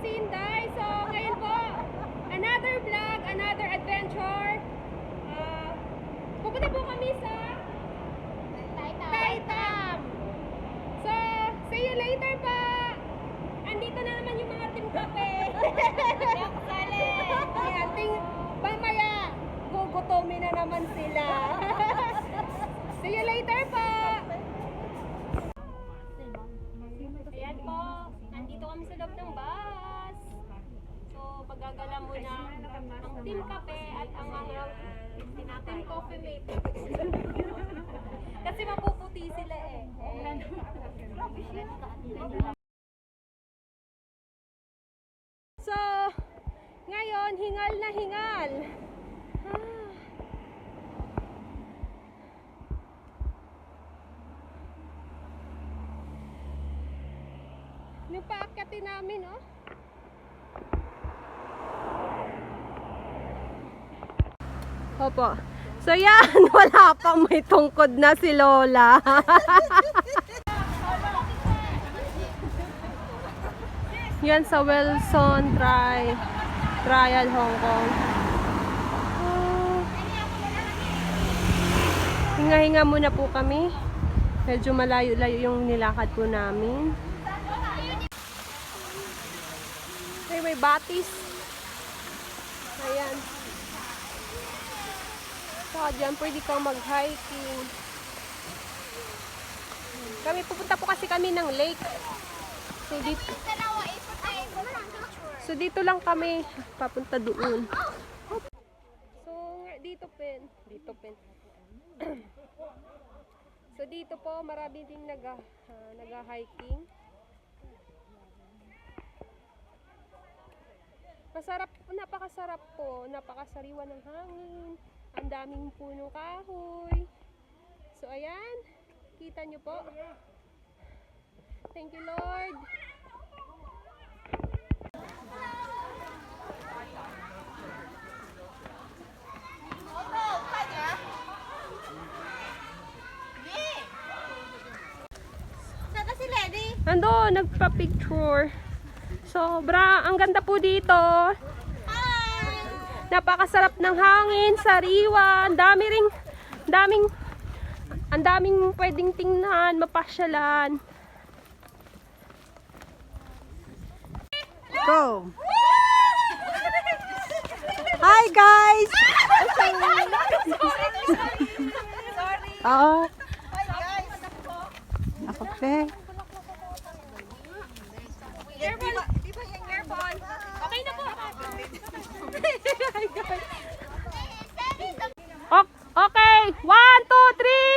Sinday. So, ngayon po, another vlog, another adventure. Ah, pupunta po kami sa Taitam. So, see you later pa. Andito na naman yung mga team kape. Ayan, ting, mamaya, gugutomin na naman sila. see you later pa. Ayan po, nandito kami sa loob ng bus. Paggagala muna ang team kape at ang mga team coffee mate. Kasi mapuputi sila eh. So, ngayon, hingal na hingal. Ah. Paakyatin namin, oh. Opo. So yan, wala pang may tungkod na si Lola. yan sa Wilson Tri Trial Hong Kong. Ah. Hinga-hinga muna po kami. Medyo malayo-layo yung nilakad po namin. Ay, may batis. Ayan. Saka dyan, pwede kang mag-hiking. Kami, pupunta po kasi kami ng lake. So, dito, so, dito lang kami papunta doon. So, dito pen. Dito pen. so, dito po, marami ding nag, ah, nag-hiking. Masarap, napakasarap po. Napakasariwa ng hangin. Ang daming punong kahoy. So, ayan. Kita nyo po. Thank you, Lord. Ando, nagpa-picture. Sobra, ang ganda po dito. Hi! Napakasarap ng hangin, sariwa, ang dami ring, daming, ang daming pwedeng tingnan, mapasyalan. Go! Hi guys! Oo. Ako pe. Careful! Careful! Okay na po! Ok- okay! One, two, three!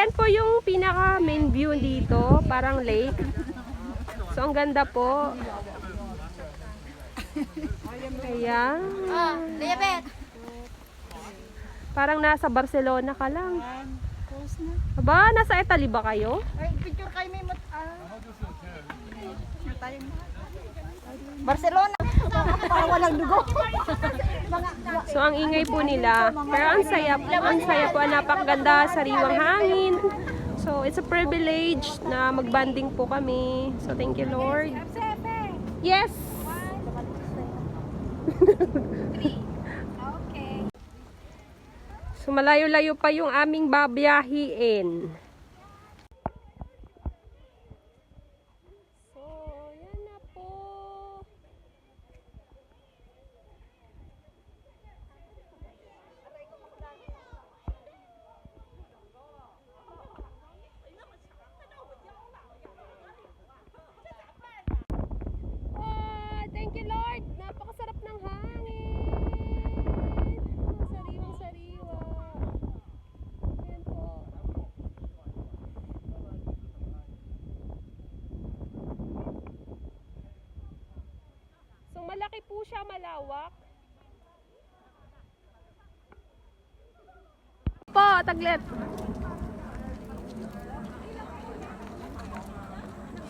So, yan po yung pinaka main view dito, parang lake. So, ang ganda po. Ayan. Ah, Liyabet. Parang nasa Barcelona ka lang. Aba, nasa Italy ba kayo? Ay, picture kayo may mat... Ah. Barcelona. Para walang dugo. So, ang ingay po nila. Pero ang saya, ang saya po, napakaganda, sariwang hangin. So, it's a privilege na magbanding po kami. So, thank you, Lord. Yes! So, malayo-layo pa yung aming babiyahiin. So, yan na po. Ah, thank you Lord. Napakasarap ng hangin. Sariwang sariwa. Ayan po. So malaki po siya, malawak. Po, taglit.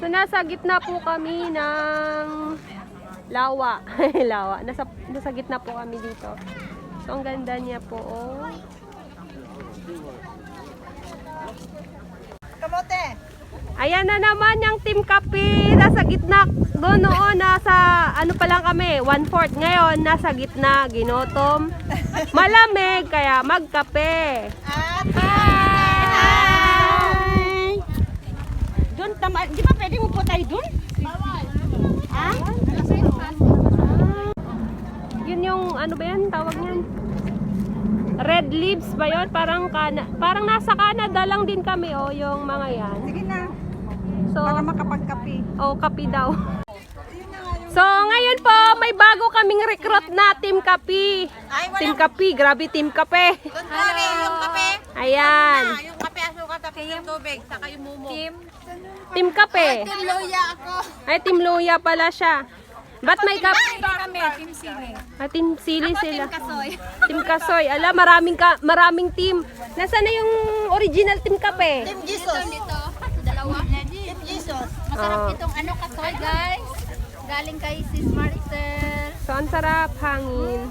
So nasa gitna po kami ng lawa. lawa. Nasa, nasa gitna po kami dito. So ang ganda niya po. Oh. Kamote. Ayan na naman yung Team Kapi. Nasa gitna. Doon noon, nasa ano pa lang kami, one-fourth. Ngayon, nasa gitna, ginutom. Malamig, kaya magkape. Hi! Doon, tama. Di ba pwede mo po tayo doon? Ha? Yun yung, ano ba yan, tawag niyan? Red leaves ba yun? Parang, kana, parang nasa Canada lang din kami, oh, yung mga yan. Sige. So, Para makapagkapi. oh, kapi daw. So, ngayon po, may bago kaming recruit na Team Kapi. Ay, wala. Team Kapi, grabe Team Kape. Contrary, yung kape. Ayan, Ah, yung kape asuka tapos yung tubig, saka yung mumo. Team? Team Kape. Team Loya ako. Ay, Team Luya pala siya. Ba't may kape? kami, Team Sili. Ah, Team Sili sila. Kasoy. Team Kasoy. Ala, maraming ka, maraming team. Nasaan na yung original Team Kape? Team Jesus. Dito. Team Jesus. Oh. Masarap itong ano kasoy, guys. Galing kay Sis Maricel. So, ang sarap, hangin.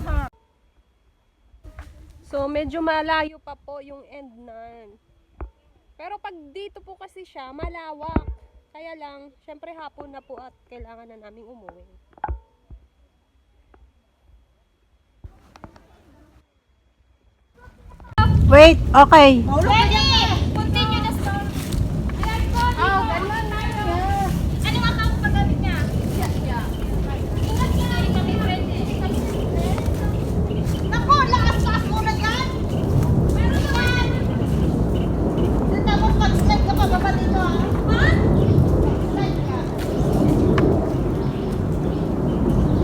So, medyo malayo pa po yung end na. Pero pag dito po kasi siya, malawak. Kaya lang, syempre hapon na po at kailangan na naming umuwi. Wait, okay. Ready! Continue the story. Oh, ganun na yun. Anong account pa gamit niya? Yeah, yeah. Ingat ka na rin kami, friend. Naku, lakas-lakas mo na yan. Meron naman. Tapos mag-slide ka pa baba dito, ha? Ha? Slide ka.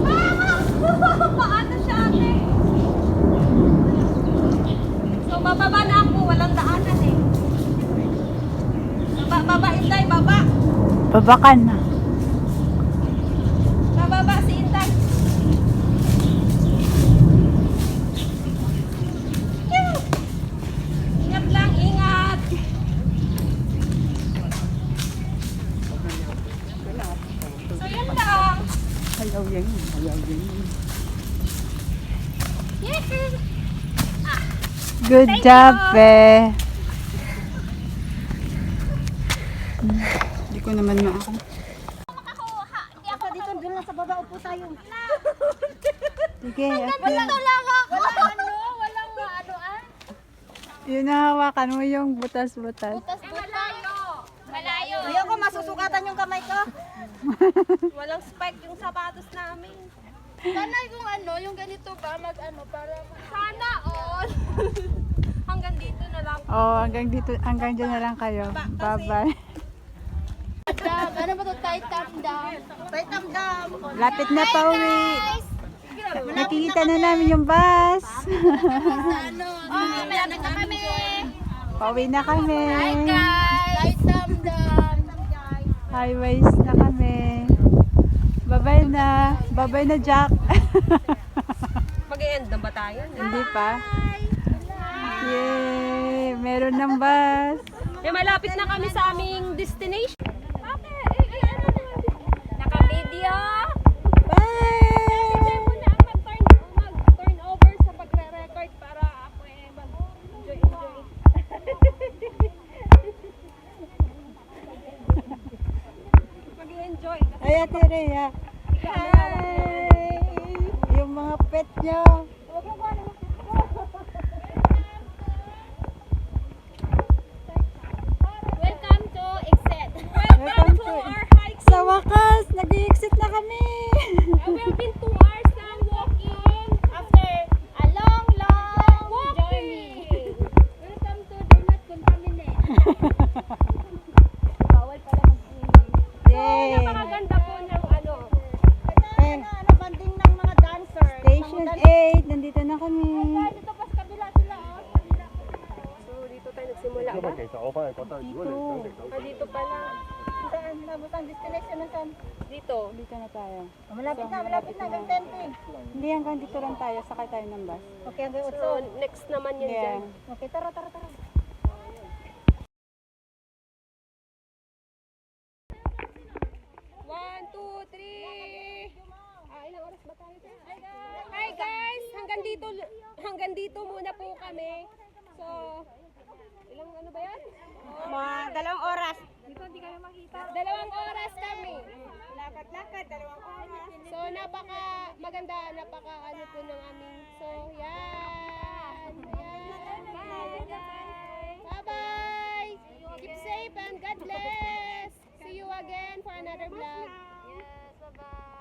Ah! Paano siya, ate? So, bababa na ako. Walang daanan eh. Baba, baba, Inday, baba. Babakan na. Bababa si. Pew! Ingat lang, ingat. So, yun lang. Ayaw yan. Ayaw yan. Good job, Pe. Hindi ko naman maako. Dito, dun lang sa baba, upo tayo. Sige, okay. lang ako. Wala ano, walang ano ah. Yun nahawakan mo yung butas-butas. Tapos malayo. Malayo. Ayoko, masusugatan yung kamay ko. Walang spike yung sapatos namin. Sana yung ano, yung ganito ba, mag ano, para Sana all. Hanggang dito na lang. Oh, hanggang dito, hanggang dyan na lang kayo. Bye-bye. Dam, ano ba to? Titan dam. Titan dam. Lapit na pa uwi. Nakikita na namin yung bus. Ano? Oh, meron na kami. Pauwi na kami. guys. Titan dam. Highways na kami. Bye-bye na. Bye-bye na, Jack. Mag-end na ba tayo? Hindi pa. Yay! Meron ng bus. Eh, malapit na kami sa aming destination. Ate, eh, eh, ano na? Naka-video. Bye! Siya muna ang mag-turn, over sa pagre-record para ako eh mag-enjoy, enjoy. Mag-enjoy. Ay, Ate Rhea. Hi! Yung mga pet nyo. Kami. Dito pa sa kabila sila, oh. Kabila. So, dito tayo nagsimula ba? Ah, dito pala. Saan? Ang destination na saan? Dito. Dito na tayo. Malapit na, malapit na. Hanggang tente. Hindi, hanggang dito lang tayo. Sakay tayo ng bus. Okay, hanggang So, next naman yun Yeah. dyan. Okay, tara, tara, Dalawang oras. Dito hindi kami makita. Dalawang oras kami. Lakad-lakad, dalawang oras. So napaka maganda, napaka ano po ng aming. So yan. Yan. Bye. Bye-bye. Keep safe and God bless. See you again for another vlog. Yes, bye-bye.